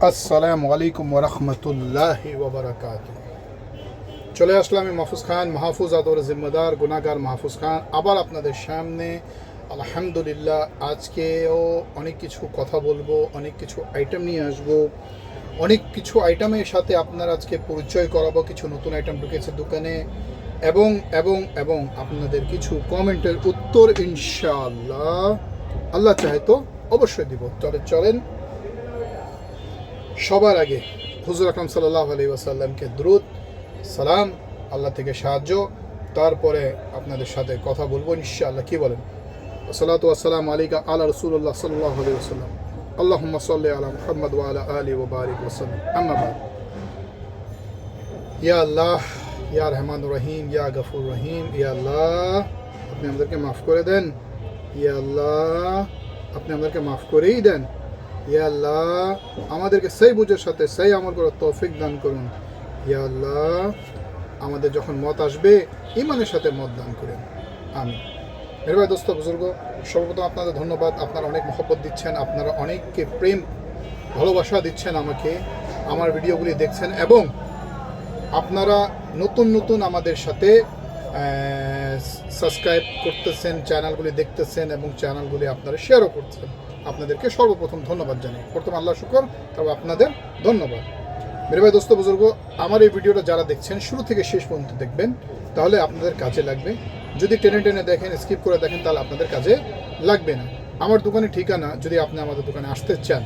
আসসালামু আলাইকুম ওরহমতুল্লাহ ওবরাকাত চলে আসলাম মাহফুজ খান, মাহফুজ আদর, জিম্মেদার গুনাগার মাহফুজ খান। আবার আপনাদের সামনে, আলহামদুলিল্লাহ, আজকেও অনেক কিছু কথা বলব, অনেক কিছু আইটেম নিয়ে আসব। অনেক কিছু আইটেমের সাথে আপনার আজকে পরিচয় করাবো, কিছু নতুন আইটেম ঢুকেছে দোকানে। এবং এবং এবং আপনাদের কিছু কমেন্টের উত্তর ইনশাআল্লাহ, আল্লাহ চাহে তো অবশ্যই দিব। চলে চলেন সবার আগে হুজুর আকরম সাল্লাহ আলী ওয়াসাল্লামকে দ্রুত সালাম, আল্লাহ থেকে সাহায্য, তারপরে আপনাদের সাথে কথা বলব ইনশাআল্লাহ। কি বলেন? সালাতু আসসালাম আলিকা আল্লাহ রসুল্লাহ সাল্লাহ আলী ওসাল্লাম আল্লাহুম্মা সাল্লি আলা মুহাম্মদ ওয়া আলা আলি ওয়া বারিক ওয়াসাল্লাম ইয়া আল্লাহ, ইয়া রহমান রহিম, ইয়া গফুর রহিম, ইয়া আল্লাহ, আপনি আমাদেরকে মাফ করে দেন। ইয়া আল্লাহ, আপনি আমাদেরকে মাফ করেই দেন। ইয়া আল্লাহ, আমাদেরকে সেই বুঝের সাথে সেই আমল করার তৌফিক দান করুন। ইয়া আল্লাহ, আমাদের যখন মত আসবে, ইমানের সাথে মত দান করুন। আমি মেরে ভাই, দোস্ত, বুজুর্গ, সর্বপ্রথম আপনাদের ধন্যবাদ। আপনারা অনেক মহব্বত দিচ্ছেন, আপনারা অনেককে প্রেম, ভালোবাসা দিচ্ছেন আমাকে, আমার ভিডিওগুলি দেখছেন এবং আপনারা নতুন নতুন আমাদের সাথে সাবস্ক্রাইব করতেছেন চ্যানেলগুলি দেখতেছেন এবং চ্যানেলগুলি আপনারা শেয়ারও করছেন। আপনাদেরকে সর্বপ্রথম ধন্যবাদ জানাই। প্রথম আল্লাহ শুকর তবে আপনাদের ধন্যবাদ। মেরে ভাই, দোস্ত, বুজুর্গ, আমার এই ভিডিওটা যারা দেখছেন, শুরু থেকে শেষ পর্যন্ত দেখবেন, তাহলে আপনাদের কাজে লাগবে। যদি টেনে টেনে দেখেন স্কিপ করে দেখেন, তাহলে আপনাদের কাজে লাগবে না। আমার দোকানের ঠিকানা, যদি আপনি আমাদের দোকানে আসতে চান,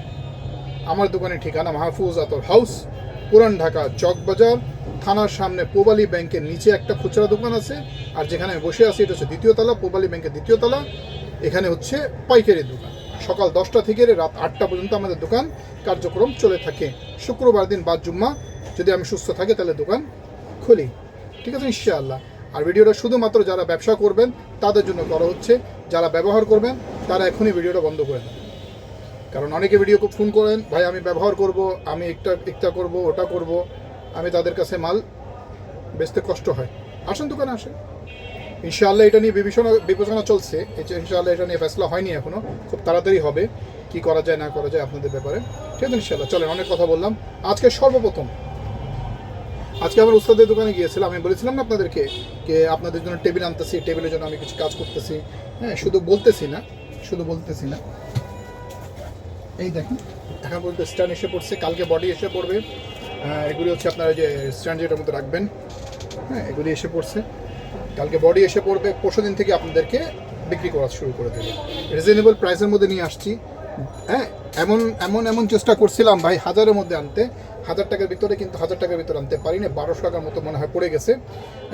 আমার দোকানের ঠিকানা মাহফুজ আতর হাউস, পুরান ঢাকা চকবাজার থানার সামনে পোবালি ব্যাংকের নিচে একটা খুচরা দোকান আছে, আর যেখানে আমি বসে আছি, এটা হচ্ছে দ্বিতীয় তলা, পোবালি ব্যাংকের দ্বিতীয় তলা, এখানে হচ্ছে পাইকারি দোকান। সকাল দশটা থেকে রাত আটটা পর্যন্ত আমাদের দোকান কার্যক্রম চলে থাকে। শুক্রবার দিন বাদ জুম্মা। যদি আমি সুস্থ থাকি তাহলে দোকান খুলি। ঠিক আছে, ইনশাআল্লাহ। আর ভিডিওটা শুধুমাত্র যারা ব্যবসা করবেন, তাদের জন্য করা হচ্ছে। যারা ব্যবহার করবেন, তারা এখনই ভিডিওটা বন্ধ করে দেন। কারণ অনেকে ভিডিও ফোন করেন, ভাই, আমি ব্যবহার করব, আমি একটা একটা করব, ওটা করব, আমি তাদের কাছে মাল বেচতে কষ্ট হয়। আসেন দোকানে, আসেন। ইনশাআল্লাহ এটা নিয়ে বিবেচনা বিবেচনা চলছে। ইনশাআল্লাহ এটা নিয়ে ফেসলা হয়নি এখনও। খুব তাড়াতাড়ি হবে। কি করা যায় না করা যায় আপনাদের ব্যাপারে। ঠিক আছে ইনশাআল্লাহ। চলেন অনেক কথা বললাম। আজকে সর্বপ্রথম আজকে আমার উস্তাদের দোকানে গিয়েছিলাম। আমি বলেছিলাম না আপনাদেরকে যে আপনাদের জন্য টেবিল আনতেছি টেবিলের জন্য আমি কিছু কাজ করতেছি। হ্যাঁ শুধু বলতেছি না শুধু বলতেছি না। এই দেখেন এখন পর্যন্ত স্ট্যান্ড এসে পড়ছে। কালকে বডি এসে পড়বে। আহ, এগুলি হচ্ছে আপনারা যে স্ট্যান্ড যেটার মধ্যে রাখবেন। হ্যাঁ এগুলি এসে পড়ছে। কালকে বডি এসে পড়বে, পরশু দিন থেকে আপনাদেরকে বিক্রি করা শুরু করে দেবে। রিজনেবল প্রাইসের মধ্যে নিয়ে আসছি। হ্যাঁ এমন এমন এমন চেষ্টা করছিলাম ভাই, হাজারের মধ্যে আনতে। হাজার টাকার ভিতরে কিন্তু হাজার টাকার ভিতরে আনতে পারি না বারোশো টাকার মতো মনে হয় পড়ে গেছে।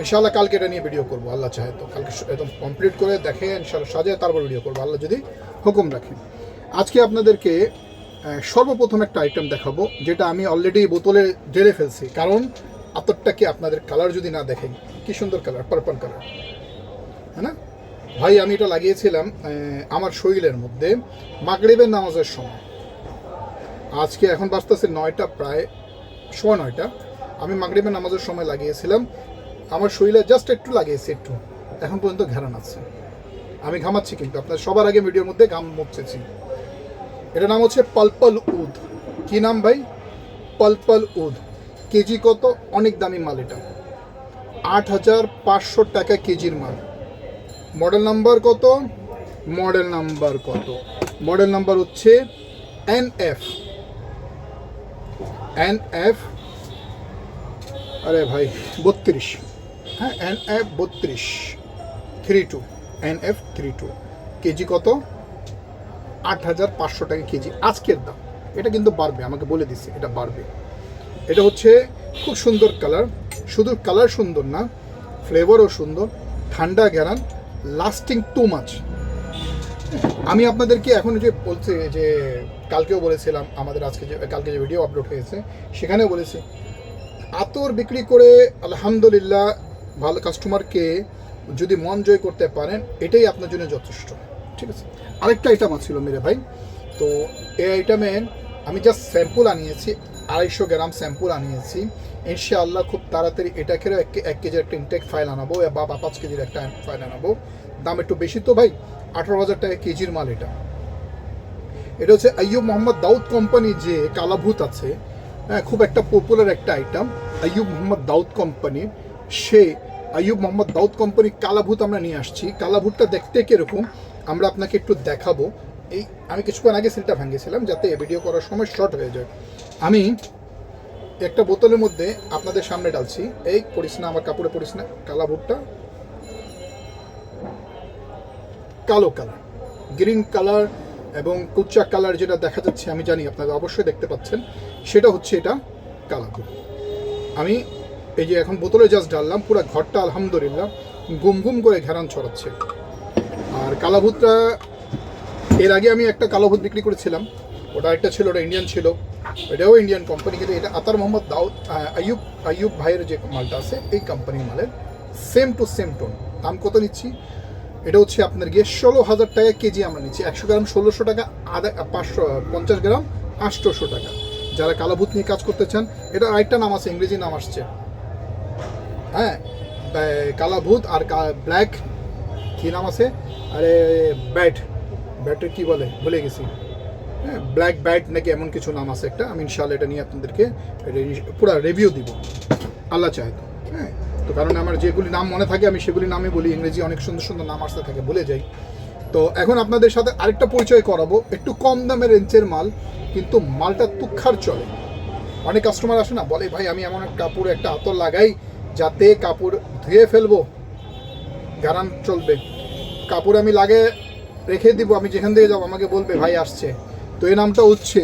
ইনশাআল্লাহ কালকে এটা নিয়ে ভিডিও করব, আল্লাহ চাহে তো। কালকে একদম কমপ্লিট করে দেখে ইনশাআল্লাহ সাজায় তারপর ভিডিও করব। আল্লাহ যদি হুকুম রাখে। আজকে আপনাদেরকে সর্বপ্রথম একটা আইটেম দেখাবো, যেটা আমি অলরেডি বোতলে ঢেলে ফেলছি। কারণ আতরটাকে আপনাদের কালার যদি না দেখেন কি সুন্দর কালার পার্পল কালার হ্যাঁ না? ভাই, আমি এটা লাগিয়েছিলাম আমার শরীরের মধ্যে মাগরিবের নামাজের সময়। আজকে এখন বাজতেছে নয়টা, প্রায় সোয়া নয়টা। আমি মাগরিবের নামাজের সময় লাগিয়েছিলাম। আমার শরীরে জাস্ট একটু লাগিয়েছি একটু। এখন পর্যন্ত ঘেরান আছে। আমি ঘামাচ্ছি কিন্তু, আপনার সবার আগে ভিডিওর মধ্যে ঘাম মুছতেছি। এটার নাম হচ্ছে পালপাল উদ। কি নাম ভাই? পালপাল উদ। কেজি কত? অনেক দামি মাল এটা। আট হাজার পাঁচশো টাকা কেজির মাল। মডেল নাম্বার কত? মডেল নাম্বার কত? মডেল নাম্বার হচ্ছে এন এফ। এন এফ, আরে ভাই, বত্রিশ। হ্যাঁ এন এফ বত্রিশ। Three two, N F three two. KG কত? আট হাজার পাঁচশো টাকা কেজি। আজকের দাম। এটা কিন্তু বাড়বে, আমাকে বলে দিচ্ছে এটা বাড়বে। এটা হচ্ছে খুব সুন্দর কালার। শুধু কালার সুন্দর না ফ্লেভারও সুন্দর, ঠান্ডা গ্যারান লাস্টিং টু মাচ আমি আপনাদেরকে এখন যে বলছি, যে কালকেও বলেছিলাম, আমাদের আজকে যে, কালকে যে ভিডিও আপলোড হয়েছে, সেখানেও বলেছি, আতর বিক্রি করে আলহামদুলিল্লাহ ভালো কাস্টমারকে যদি মন জয় করতে পারেন, এটাই আপনার জন্য যথেষ্ট। ঠিক আছে? আরেকটা আইটেম ছিল মেরে ভাই, তো এই আইটেমের আমি জাস্ট স্যাম্পুল আনিয়েছি, আড়াইশো গ্রাম স্যাম্পুল আনিয়েছি। ইনশাআল্লাহ খুব তাড়াতাড়ি এটা খেলেও এক এক কেজির একটা ইনটেক ফাইল আনাবো বা বা পাঁচ কেজির একটা ফাইল আনাবো। দাম একটু বেশি তো ভাই, আঠারো হাজার টাকা কেজির মাল এটা। এটা হচ্ছে আইয়ুব মোহাম্মদ দাউদ কোম্পানি যে কালাভূত আছে হ্যাঁ খুব একটা পপুলার একটা আইটেম আইয়ুব মোহাম্মদ দাউদ কোম্পানি। সে আইয়ুব মোহাম্মদ দাউদ কোম্পানি কালাভূত আমরা নিয়ে আসছি। কালাভূতটা দেখতে কীরকম, আমরা আপনাকে একটু দেখাবো। এই আমি কিছুক্ষণ আগে সিলটা ভাঙিয়েছিলাম, যাতে ভিডিও করার সময় শর্ট হয়ে যায়। আমি একটা বোতলের মধ্যে আপনাদের সামনে ডালছি এই করিস না আমার কাপড়ে পড়িস না কালা ভুট্টা। কালো কালার, গ্রিন কালার এবং কুচা কালার যেটা দেখা যাচ্ছে, আমি জানি আপনারা অবশ্যই দেখতে পাচ্ছেন। সেটা হচ্ছে এটা কালা ভুট আমি এই যে এখন বোতলে জাস্ট ডাললাম পুরো ঘরটা আলহামদুলিল্লাহ গুম গুম করে ঘেরান ছড়াচ্ছে। আর কালাভূতটা এর আগে আমি একটা কালোভূত বিক্রি করেছিলাম। ওটা একটা ছিল, ওটা ইন্ডিয়ান ছিল। এটাও ইন্ডিয়ান কোম্পানি কিন্তু এটা আতার মোহাম্মদ দাউদ আয়ুব আইয়ুব ভাইয়ের যে মালটা আছে এই কোম্পানির মালের সেম টু সেম টোন দাম কত নিচ্ছি এটা হচ্ছে আপনার গিয়ে ষোলো হাজার টাকা কেজি আমরা নিচ্ছি। একশো গ্রাম ষোলোশো টাকা, আধা, পাঁচশো, পঞ্চাশ গ্রাম আটশোশো টাকা। যারা কালাভূত নিয়ে কাজ করতে চান, এটা আরেকটা নাম আছে, ইংরেজি নাম আসছে। হ্যাঁ কালাভূত আর ব্ল্যাক, কি নাম আছে? আরে, ব্যাট। ব্যাটের কি বলে? ভুলে গেছি। হ্যাঁ ব্ল্যাক ব্যাট নাকি এমন কিছু নাম আছে একটা? আমি ইনশাল্লাহ এটা নিয়ে আপনাদেরকে পুরো রিভিউ দিব। আল্লাহ চায় তো। হ্যাঁ? তো কারণ আমার যেগুলি নাম মনে থাকে, আমি সেগুলি নামে বলি। ইংরেজি অনেক সুন্দর সুন্দর নাম আসতে থাকে বলে যাই। তো এখন আপনাদের সাথে আরেকটা পরিচয় করাবো। একটু কম দামের রেঞ্জের মাল, কিন্তু মালটা তুক্ষার চলে। অনেক কাস্টমার আসে না, বলে, ভাই, আমি এমন একটা কাপড় একটা আতর লাগাই, যাতে কাপড় ধুয়ে ফেলব। গারান চলবে। কাপড় আমি লাগে রেখে দিব, আমি যেখান থেকে যাব, আমাকে বলবে, ভাই, আসছে। তো এই নামটা হচ্ছে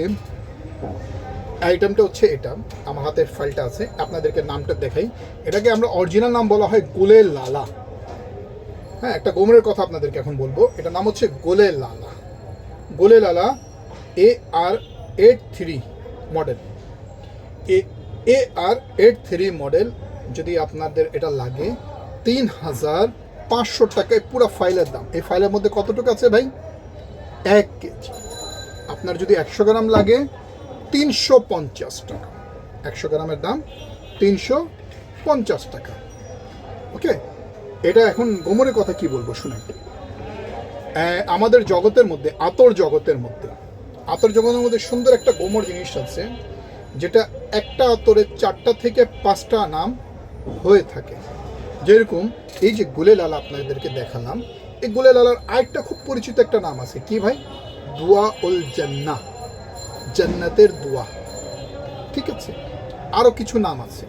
আইটেমটা হচ্ছে এটা। আমার হাতের ফাইলটা আছে, আপনাদেরকে নামটা দেখাই। এটাকে আমরা অরিজিনাল নাম বলা হয় গোলে লালা। হ্যাঁ একটা গোমরের কথা আপনাদেরকে এখন বলব। এটা নাম হচ্ছে গোলে লালা। গোলে লালা A R eight three model A A R eight three model যদি আপনাদের এটা লাগে, তিন হাজার পাঁচশো টাকায় পুরো ফাইলের দাম। এই ফাইলের মধ্যে কতটুকু আছে ভাই? এক কেজি। আপনার যদি একশো গ্রাম লাগে, তিনশো পঞ্চাশ টাকা। একশো গ্রামের দাম তিনশো পঞ্চাশ টাকা। ওকে? এটা এখন গোমরের কথা কি বলব, শুনেন। আমাদের জগতের মধ্যে, আতর জগতের মধ্যে, আতর জগতের মধ্যে সুন্দর একটা গোমর জিনিস আছে, যেটা একটা আতরের চারটা থেকে পাঁচটা নাম হয়ে থাকে। যেরকম এই যে গুলে লালা আপনাদেরকে দেখালাম, এই গুলে লালার আরেকটা খুব পরিচিত একটা নাম আছে। কি ভাই? দুয়া উল জান্না জান্নাতের দোয়া। ঠিক আছে? আরও কিছু নাম আছে।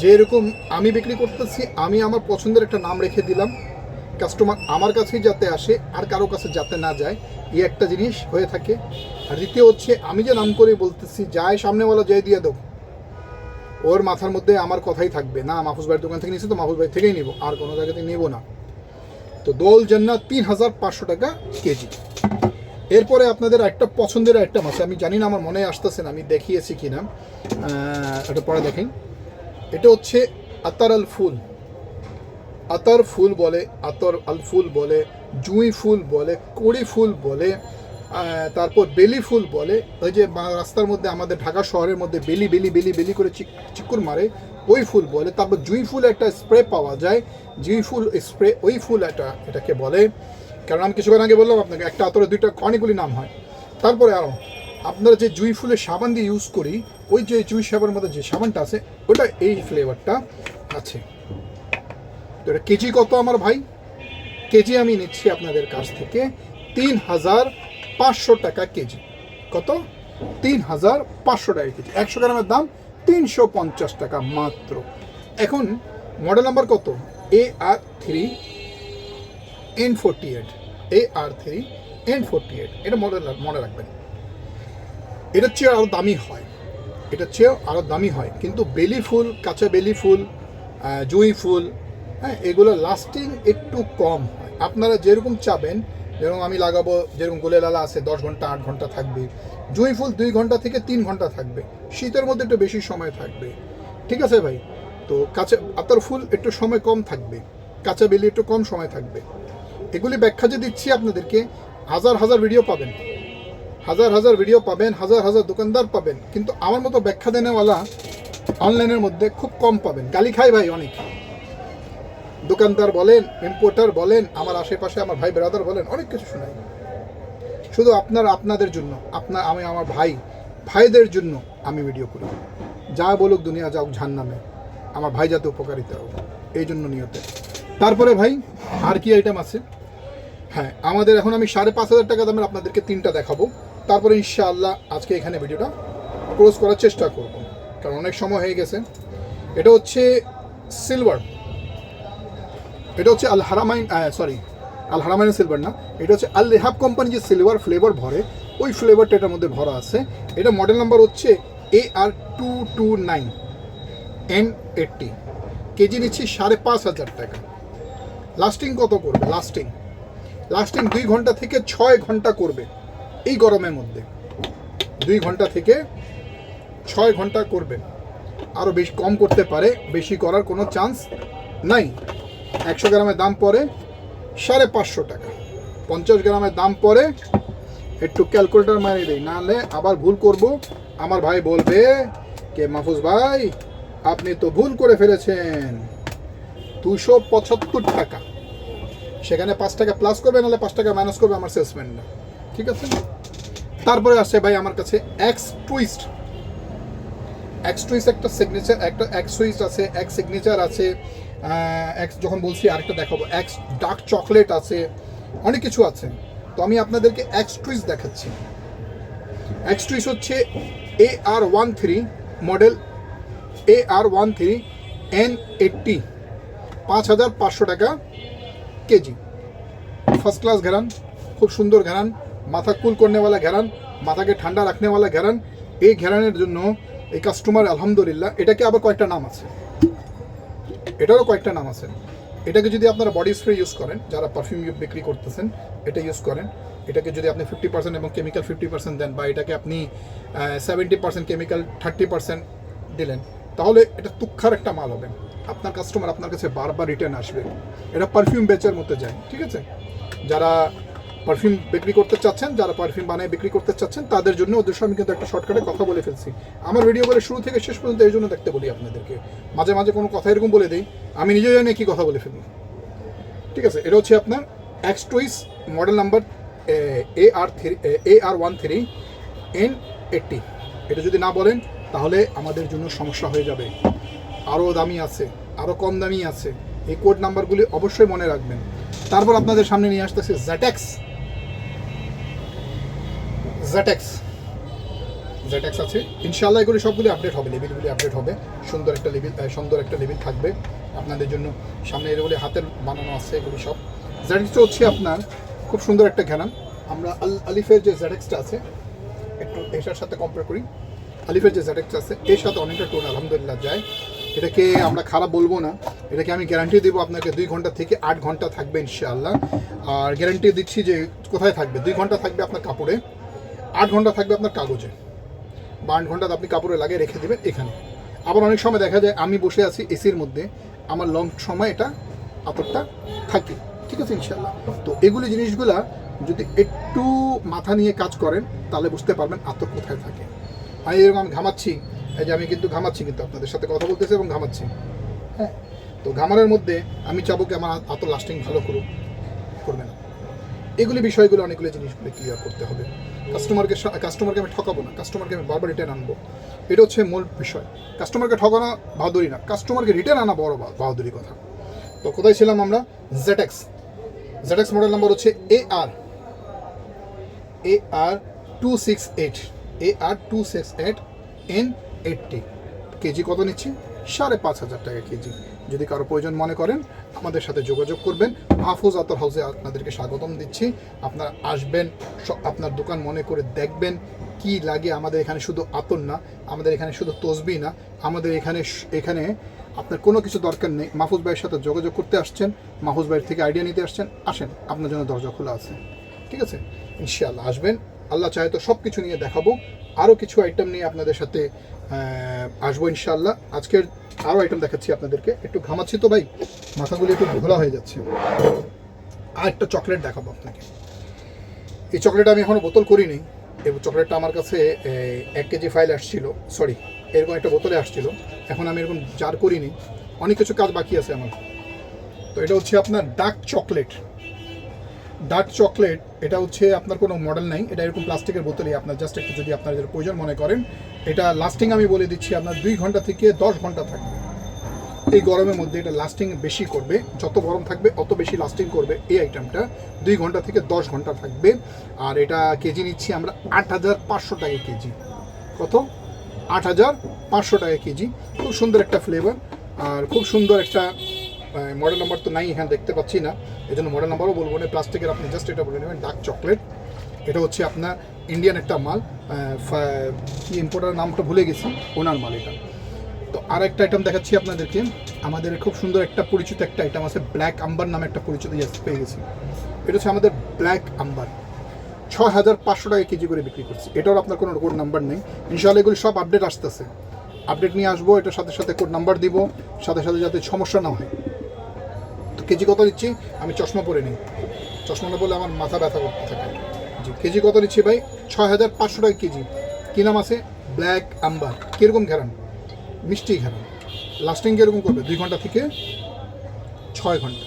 যে এরকম আমি বিক্রি করতেছি, আমি আমার পছন্দের একটা নাম রেখে দিলাম। কাস্টমার আমার কাছেই যাতে আসে, আর কারও কাছে যাতে না যায়, এই একটা জিনিস হয়ে থাকে। আর দ্বিতীয় হচ্ছে, আমি যে নাম করে বলতেছি, যায় সামনেওয়ালা জয় দিয়ে দেবো। ওর মাথার মধ্যে আমার কথাই থাকবে, না, মাহফুজ ভাইয়ের দোকান থেকে নিয়েছি তো, মাহফুজ ভাই থেকেই নিব, আর কোনো জায়গা থেকে নেব না। তো দোল জান্নাত তিন হাজার পাঁচশো টাকা কেজি। এরপরে আপনাদের একটা পছন্দের আইটেম আছে। আমি জানি না, আমার মনে আসতেছে না, আমি দেখিয়েছি কি না এটা পরে দেখেন। এটা হচ্ছে আতার আল ফুল। আতার ফুল বলে, আতর আল ফুল বলে, জুঁই ফুল বলে, কড়ি ফুল বলে তারপর বেলি ফুল বলে। ওই যে রাস্তার মধ্যে আমাদের ঢাকা শহরের মধ্যে বেলি বেলি বেলি বেলি করে চিক চিকুর মারে, ওই ফুল বলে। তারপর জুঁই ফুল একটা স্প্রে পাওয়া যায়। জুঁই ফুল স্প্রে, ওই ফুল একটা এটাকে বলে। কারণ আমি কিছুক্ষণ আগে বললাম আপনাকে, একটা আতরে দুইটা অনেকগুলি নাম হয়। তারপরে আরও আপনারা যে জুঁই ফুলের সাবান দিয়ে ইউজ করি, ওই যে জুঁই সাবানের মধ্যে যে সাবানটা আছে, ওটা এই ফ্লেভারটা আছে। তো এটা কেজি কত আমার ভাই? কেজি আমি নিচ্ছি আপনাদের কাছ থেকে তিন হাজার পাঁচশো টাকা কেজি। কত? তিন হাজার পাঁচশো টাকা কেজি। একশো গ্রামের দাম তিনশো পঞ্চাশ টাকা মাত্র। এখন মডেল নাম্বার কত? A R three N forty eight A R three N forty eight এটা মডেল মনে রাখবেন। এটার চেয়ে আরও দামি হয়। এটার চেয়েও আরও দামি হয়। কিন্তু বেলি ফুল, কাঁচা বেলি ফুল জুঁই ফুল হ্যাঁ এগুলো লাস্টিং একটু কম হয়। আপনারা যেরকম চাবেন, যেরকম আমি লাগাবো, যেরকম গোলে লালা আছে, দশ ঘণ্টা, আট ঘণ্টা থাকবে। জুঁই ফুল দুই ঘণ্টা থেকে তিন ঘণ্টা থাকবে। শীতের মধ্যে একটু বেশি সময় থাকবে। ঠিক আছে ভাই? তো কাঁচা আতর ফুল একটু সময় কম থাকবে। কাঁচা বেলি একটু কম সময় থাকবে। এগুলি ব্যাখ্যা যে দিচ্ছি, আপনাদেরকে হাজার হাজার ভিডিও পাবেন। হাজার হাজার ভিডিও পাবেন, হাজার হাজার দোকানদার পাবেন, কিন্তু আমার মতো ব্যাখ্যা দেনেওয়ালা অনলাইনের মধ্যে খুব কম পাবেন। গালি খায় ভাই অনেক। দোকানদার বলেন ইম্পোর্টার বলেন, আমার আশেপাশে আমার ভাই ব্রাদার বলেন, অনেক কিছু শোনাই শুধু আপনার, আপনাদের জন্য, আপনার, আমি আমার ভাই, ভাইদের জন্য আমি ভিডিও করি। যা বলুক দুনিয়া যাওক ঝান নামে আমার ভাই যাতে উপকারিতা হোক, এই জন্য নিয়তে। তারপরে ভাই, আর কি আইটেম আছে? হ্যাঁ আমাদের এখন আমি সাড়ে পাঁচ হাজার টাকা দামের আপনাদেরকে তিনটা দেখাবো। তারপরে ইনশাআল্লাহ আজকে এখানে ভিডিওটা ক্লোজ করার চেষ্টা করব, কারণ অনেক সময় হয়ে গেছে। এটা হচ্ছে সিলভার এটা হচ্ছে আল হারামাইন সরি আল হারামাইন সিলভার না। এটা হচ্ছে আল রেহাব কোম্পানি যে সিলভার ফ্লেভার ভরে, ওই ফ্লেভারটা এটার মধ্যে ভরা আছে। এটা মডেল নাম্বার হচ্ছে A R two two nine N eighty KG নিচ্ছি সাড়ে পাঁচ হাজার টাকা। লাস্টিং কত করবে? লাস্টিং লাস্টিং দুই ঘণ্টা থেকে ছয় ঘণ্টা করবে এই গরমের মধ্যে। দুই ঘণ্টা থেকে ছয় ঘণ্টা করবে। আরও বেশি কম করতে পারে, বেশি করার কোনো চান্স নাই। একশো গ্রামের দাম পড়ে সাড়ে পাঁচশো টাকা। পঞ্চাশ গ্রামের দাম পড়ে, একটু ক্যালকুলেটার মারিয়ে দিই, নাহলে আবার ভুল করব। আমার ভাই বলবে, কে মাহফুজ ভাই, আপনি তো ভুল করে ফেলেছেন। দুশো পঁচাত্তর টাকা। সেখানে পাঁচ টাকা প্লাস করবে, নাহলে পাঁচ টাকা মাইনাস করবে আমার সেলসম্যানরা ঠিক আছে? তারপরে আসছে ভাই আমার কাছে এক্স টুইস্ট এক্স টুইস্ট একটা সিগনেচার একটা এক্স টুইস্ট আছে এক্স সিগনেচার আছে এক্স যখন বলছি আরেকটা দেখাবো। এক্স ডার্ক চকলেট আছে, অনেক কিছু আছে। তো আমি আপনাদেরকে এক্স টুইস্ট দেখাচ্ছি। এক্স টুইস্ট হচ্ছে A R one three model A R one three N eighty পাঁচ হাজার পাঁচশো টাকা কেজি। ফার্স্ট ক্লাস ঘেরান, খুব সুন্দর ঘেরান, মাথা কুল করনেওয়ালা ঘেরান, মাথাকে ঠান্ডা রাখনেওয়ালা ঘেরান। এই ঘেরানের জন্য এই কাস্টমার আলহামদুলিল্লাহ, এটাকে আবার কয়েকটা নাম আছে। এটারও কয়েকটা নাম আছে। এটাকে যদি আপনারা বডি স্প্রে ইউজ করেন, যারা পারফিউম বিক্রি করতেছেন, এটা ইউজ করেন। এটাকে যদি আপনি ফিফটি পার্সেন্ট এবং কেমিক্যাল ফিফটি পার্সেন্ট দেন, বা এটাকে আপনি seventy percent chemical thirty percent দিলেন তাহলে এটা তুক্ষার একটা মাল হবে। আপনার কাস্টমার আপনার কাছে বারবার রিটার্ন আসবে। এটা পারফিউম বেচার মতো যায়, ঠিক আছে? যারা পারফিউম বিক্রি করতে চাচ্ছেন, যারা পারফিউম বানিয়ে বিক্রি করতে চাচ্ছেন, তাদের জন্য উদ্দেশ্য আমি কিন্তু একটা শর্টকাটে কথা বলে ফেলছি। আমার ভিডিও বলে শুরু থেকে শেষ পর্যন্ত এই জন্য দেখতে বলি আপনাদেরকে। মাঝে মাঝে কোনো কথা এরকম বলে দিই, আমি নিজে জানি কি কথা বলে ফেলি ঠিক আছে, এটা হচ্ছে আপনার X twist model number A, R three, A R one three N eighty এটা যদি না বলেন তাহলে আমাদের জন্য সমস্যা হয়ে যাবে। আরও দামি আছে, আরও কম দামি আছে। এই কোড নাম্বারগুলি অবশ্যই মনে রাখবেন। তারপর আপনাদের সামনে নিয়ে আসতেছে জ্যাটেক্স জ্যাটেক্স জ্যাটেক্স আছে। ইনশাল্লাহ এগুলি সবগুলি আপডেট হবে লেবিলগুলি আপডেট হবে। সুন্দর একটা লেবিল সুন্দর একটা লেবিল থাকবে। আপনাদের জন্য সামনে এগুলি হাতের বানানো আছে এগুলি সব। জ্যাটেক্স হচ্ছে আপনার খুব সুন্দর একটা ঘ্যানান আমরা আল, আলিফের যে জ্যাটেক্সটা আছে, একটু এটার সাথে কম্পেয়ার করি। আলিফের যে জ্যাটেক্সটা আছে, এর সাথে অনেকটা টোন আলহামদুলিল্লাহ যায়। এটাকে আমরা খারাপ বলব না। এটাকে আমি গ্যারান্টি দেবো আপনাকে দুই ঘণ্টা থেকে আট ঘণ্টা থাকবে ইনশাআল্লাহ। আর গ্যারান্টি দিচ্ছি যে কোথায় থাকবে? দুই ঘণ্টা থাকবে আপনার কাপড়ে, আট ঘণ্টা থাকবে আপনার কাগজে। বা আট ঘণ্টা আপনি কাপড়ে লাগিয়ে রেখে দেবেন এখানে। আবার অনেক সময় দেখা যায় আমি বসে আছি এসির মধ্যে, আমার লং সময় এটা, আতরটা থাকে। ঠিক আছে ইনশাল্লাহ তো এগুলি জিনিসগুলা যদি একটু মাথা নিয়ে কাজ করেন, তাহলে বুঝতে পারবেন আতর কোথায় থাকে। আমি এরকম আমি ঘামাচ্ছি, এই যে আমি কিন্তু ঘামাচ্ছি কিন্তু আপনাদের সাথে কথা বলতেছি এবং ঘামাচ্ছি। হ্যাঁ তো ঘামানোর মধ্যে আমি চাবো কি আমার আতর লাস্টিং ভালো করুক, করবে না। এগুলি বিষয়গুলো অনেকগুলো জিনিসগুলো ক্লিয়ার করতে হবে। কাস্টমারকে কাস্টমারকে আমি ঠকাবো না কাস্টমারকে আমি বারবার রিটার্ন আনব। এটা হচ্ছে মূল বিষয়। কাস্টমারকে ঠকানো বাহাদুরি না কাস্টমারকে রিটার্ন আনা বড় বাহাদুরি কথা। তো কোথায় ছিলাম আমরা? জেটেক্স জেটেক্স মডেল নাম্বার হচ্ছে A R A R two six eight A R two six eight N eighty KG কত নিচ্ছি? সাড়ে পাঁচ হাজার টাকা কেজি যদি কারও প্রয়োজন মনে করেন, আমাদের সাথে যোগাযোগ করবেন। মাহফুজ আতর হাউসে আপনাদেরকে স্বাগতম দিচ্ছি। আপনারা আসবেন আপনার দোকান মনে করে দেখবেন কি লাগে। আমাদের এখানে শুধু আতর না, আমাদের এখানে শুধু তসবি না, আমাদের এখানে এখানে আপনার কোনো কিছু দরকার নেই। মাহফুজ ভাইয়ের সাথে যোগাযোগ করতে আসছেন, মাহফুজ ভাইয়ের থেকে আইডিয়া নিতে আসছেন। আসেন, আপনার জন্য দরজা খোলা আছে। ঠিক আছে? ইনশাআল্লাহ, আসবেন। আল্লাহ চাহে তো সব কিছু নিয়ে দেখাবো। আরও কিছু আইটেম নিয়ে আপনাদের সাথে আসব ইনশাআল্লাহ। আজকের আরও আইটেম দেখাচ্ছি আপনাদেরকে। একটু ঘামাচ্ছি তো ভাই, মাথাগুলি একটু ঘোলা হয়ে যাচ্ছে। আর একটা চকলেট দেখাবো আপনাকে। এই চকলেটটা আমি এখনও বোতল করিনি। এই চকলেটটা আমার কাছে এক কেজি ফাইল আসছিল। সরি এরকম একটা বোতলে আসছিল। এখন আমি এরকম জার করিনি। অনেক কিছু কাজ বাকি আছে আমার। তো এটা হচ্ছে আপনার ডার্ক চকলেট ডার্ক চকলেট, এটা হচ্ছে আপনার কোনো মডেল নাই, এটা এরকম প্লাস্টিকের বোতলে আপনার জাস্ট একটু যদি আপনার প্রয়োজন মনে করেন, এটা লাস্টিং আমি বলে দিচ্ছি, আপনার দুই ঘণ্টা থেকে দশ ঘণ্টা থাকবে। এই গরমের মধ্যে এটা লাস্টিং বেশি করবে, যত গরম থাকবে, অত বেশি লাস্টিং করবে এই আইটেমটা দুই ঘণ্টা থেকে দশ ঘণ্টা থাকবে, আর এটা কেজি নিচ্ছি আমরা আট হাজার পাঁচশো টাকা কেজি। কত? আট হাজার পাঁচশো টাকা কেজি। খুব সুন্দর একটা ফ্লেভার আর খুব সুন্দর একটা মডেল নাম্বার তো নাই, এখানে দেখতে পাচ্ছি না। এই জন্য মডেল নাম্বারও বলব না। প্লাস্টিকের আপনি জাস্ট এটা বলে নেবেন ডার্ক চকলেট এটা হচ্ছে আপনার ইন্ডিয়ান একটা মাল। কি ইম্পোর্টার নামটা ভুলে গেছি, ওনার মাল এটা। তো আর একটা আইটেম দেখাচ্ছি আপনাদেরকে। আমাদের খুব সুন্দর একটা পরিচিত একটা আইটেম আছে ব্ল্যাক আম্বার নামে একটা পরিচিত পেয়ে গেছি। এটা হচ্ছে আমাদের ব্ল্যাক আম্বার ছয় হাজার পাঁচশো টাকা কেজি করে বিক্রি করছি। এটাও আপনার কোনো কোড নাম্বার নেই। ইনশাআল্লাহ এগুলি সব আপডেট আসতেছে। আপডেট নিয়ে আসব, এটার সাথে সাথে কোড নাম্বার দিব, সাথে সাথে যাতে সমস্যা না হয়। কেজি কত নিচ্ছি? আমি চশমা পরে নিই। চশমা না বলে আমার মাথা ব্যথা করতে থাকে। জি, কেজি কত নিচ্ছি ভাই? ছয় হাজার পাঁচশো টাকা কেজি। কী নাম আছে? Black amber. কীরকম ঘেরান? মিষ্টি ঘেরান। লাস্টিং কীরকম করবে? দুই ঘণ্টা থেকে ছয় ঘণ্টা।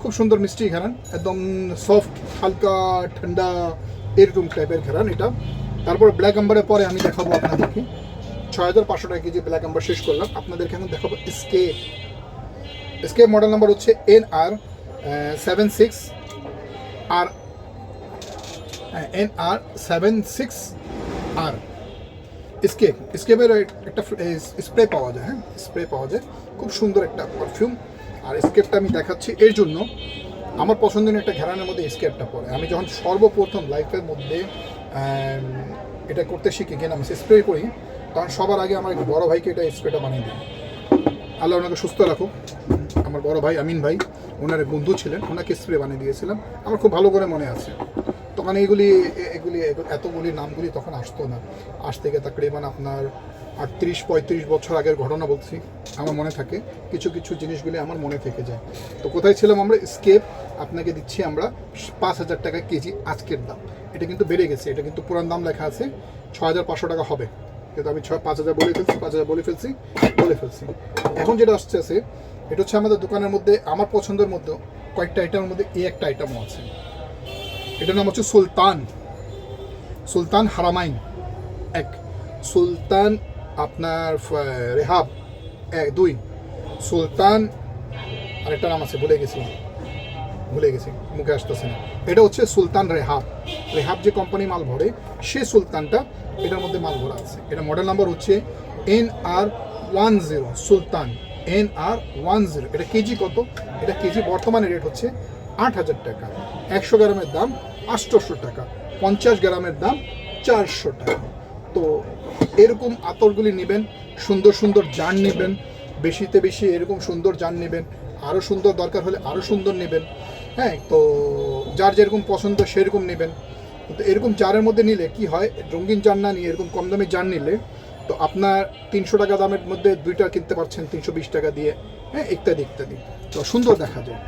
খুব সুন্দর মিষ্টি ঘেরান। একদম সফট, হালকা, ঠান্ডা, এরকম টাইপের ঘেরান এটা। তারপর ব্ল্যাক আম্বারের পরে আমি দেখাবো আপনাদেরকে। ছয় হাজার পাঁচশো টাকা কেজি ব্ল্যাক আম্বার শেষ করলাম। আপনাদেরকে এখন দেখাবো স্কেপ স্কেপ মডেল নাম্বার হচ্ছে N R seven six R N R seven six R. Escape স্কেপের একটা স্প্রে পাওয়া যায় হ্যাঁ স্প্রে পাওয়া যায়। খুব সুন্দর একটা পারফিউম আর স্কেপটা আমি দেখাচ্ছি এর জন্য। আমার পছন্দের একটা ঘেরানের মধ্যে স্কেপটা পড়ে আমি যখন সর্বপ্রথম লাইফের মধ্যে এটা করতে শিখি কিনা আমি স্প্রে করি, তখন সবার আগে আমার বড় ভাইকে এটা স্প্রেটা বানিয়ে দিই। আল্লাহ ওনাকে সুস্থ রাখুক। আমার বড় ভাই আমিন ভাই, ওনার বন্ধু ছিলেন, ওনাকে স্প্রে বানিয়ে দিয়েছিলাম। আমার খুব ভালো করে মনে আছে। তখন এইগুলি এগুলি এতগুলি নামগুলি তখন আসতো না। আজ থেকে তাকরিবান আপনার আটত্রিশ, পঁয়ত্রিশ বছর আগের ঘটনা বলছি, আমার মনে থাকে। কিছু কিছু জিনিসগুলি আমার মনে থেকে যায়। তো কোথায় ছিলাম আমরা? স্কেপ আপনাকে দিচ্ছি আমরা পাঁচ হাজার টাকা কেজি আজকের দাম। এটা কিন্তু বেড়ে গেছে, এটা কিন্তু পুরান দাম লেখা আছে। ছ হাজার পাঁচশো টাকা হবে। কিন্তু আমি ছয়, পাঁচ হাজার বলে ফেলছি, পাঁচ হাজার বলে ফেলছি বলে ফেলছি। এখন যেটা আসছে আছে এটা হচ্ছে আমাদের দোকানের মধ্যে, আমার পছন্দের মধ্যে কয়েকটা আইটেমের মধ্যে এই একটা আইটেমও আছে। এটার নাম হচ্ছে সুলতান। সুলতান হারামাইন। এক, সুলতান আপনার রেহাব। এক, দুই, সুলতান, আরেকটা নাম আছে, ভুলে গেছি। ভুলে গেছি, মুখে আসতেছে না। এটা হচ্ছে সুলতান রেহাব। রেহাব যে কোম্পানি মাল ভরে, সে সুলতানটা এটার মধ্যে মাল ভরা আছে। এটা model number N R one one zero, সুলতান। N R one zero. এটা কেজি কত? এটা কেজি বর্তমানে রেট হচ্ছে আট হাজার টাকা। একশো গ্রামের দাম আটশোশো টাকা। পঞ্চাশ গ্রামের দাম চারশো টাকা। তো এরকম আতরগুলি নেবেন, সুন্দর সুন্দর জান নেবেন, বেশিতে বেশি এরকম সুন্দর জান নেবেন আরও সুন্দর দরকার হলে আরও সুন্দর নেবেন হ্যাঁ? তো যার যেরকম পছন্দ সেরকম নেবেন। তো এরকম জারের মধ্যে নিলে কি হয়? রঙিন জান না নিয়ে এরকম কম দামে জান নিলে তো আপনার তিনশো টাকা দামের মধ্যে দুইটা কিনতে পারছেন, তিনশো বিশ টাকা দিয়ে। হ্যাঁ ইত্যাদি ইত্যাদি। তো সুন্দর দেখা যায়।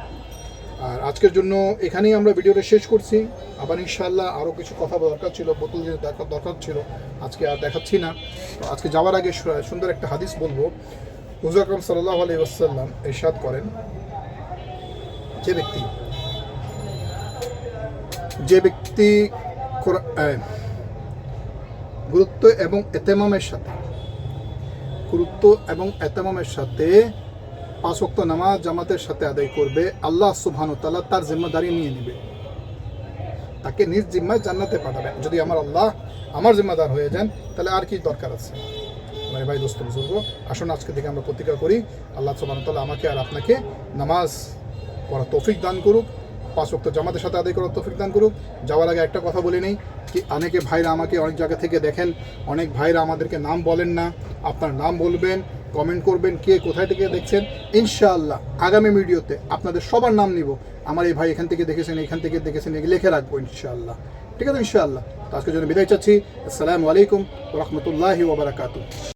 আর আজকের জন্য এখানেই আমরা ভিডিওটা শেষ করছি। আবার ইনশাল্লাহ আরও কিছু কথা দরকার ছিল, বোতল যে দেখার দরকার ছিল। আজকে আর দেখাচ্ছি না। তো আজকে যাওয়ার আগে সুন্দর একটা হাদিস বলব। হুজুর আকরম সাল্লাহ আলাই ওয়াসাল্লাম এরশাদ করেন। যে ব্যক্তি যে ব্যক্তি গুরুত্ব এবং এতেমামের সাথে। গুরুত্ব এবং এতেমামের সাথে পাঁচ ওয়াক্ত নামাজ জামাতের সাথে আদায় করবে। আল্লাহ সুবহান তাআলা তার জিম্মাদারি নিয়ে নেবে। তাকে নিজ জিম্মায় জান্নাতে পাঠাবেন। যদি আমার আল্লাহ আমার জিম্মাদার হয়ে যান, তাহলে আর কি দরকার আছে? মানে ভাই দোস্ত বুজুর্গ, আসুন আজকে থেকে আমরা প্রতিজ্ঞা করি। আল্লাহ সুবহান তাআলা আমাকে আর আপনাকে নামাজ পড়া তৌফিক দান করুক। পাঁচ ওয়াক্ত জামাতের সাথে আদায় করার তৌফিক দান করুক। যাওয়ার আগে একটা কথা বলে নেই কি, অনেকে ভাইরা আমাকে অনেক জায়গা থেকে দেখেন, অনেক ভাইরা আমাদেরকে নাম বলেন না। আপনার নাম বলবেন কমেন্ট করবেন, কে কোথায় থেকে দেখছেন, ইনশাআল্লাহ আগামী ভিডিওতে আপনাদের সবার নাম নিব। আমার এই ভাই এখান থেকে দেখেছেন, এখান থেকে দেখেছেন লিখে রাখব ইনশাআল্লাহ। ঠিক আছে ইনশাআল্লাহ। তো আজকের জন্য বিদায় চাচ্ছি। আসসালামু আলাইকুম রহমতুল্লাহি ওবরাকাতু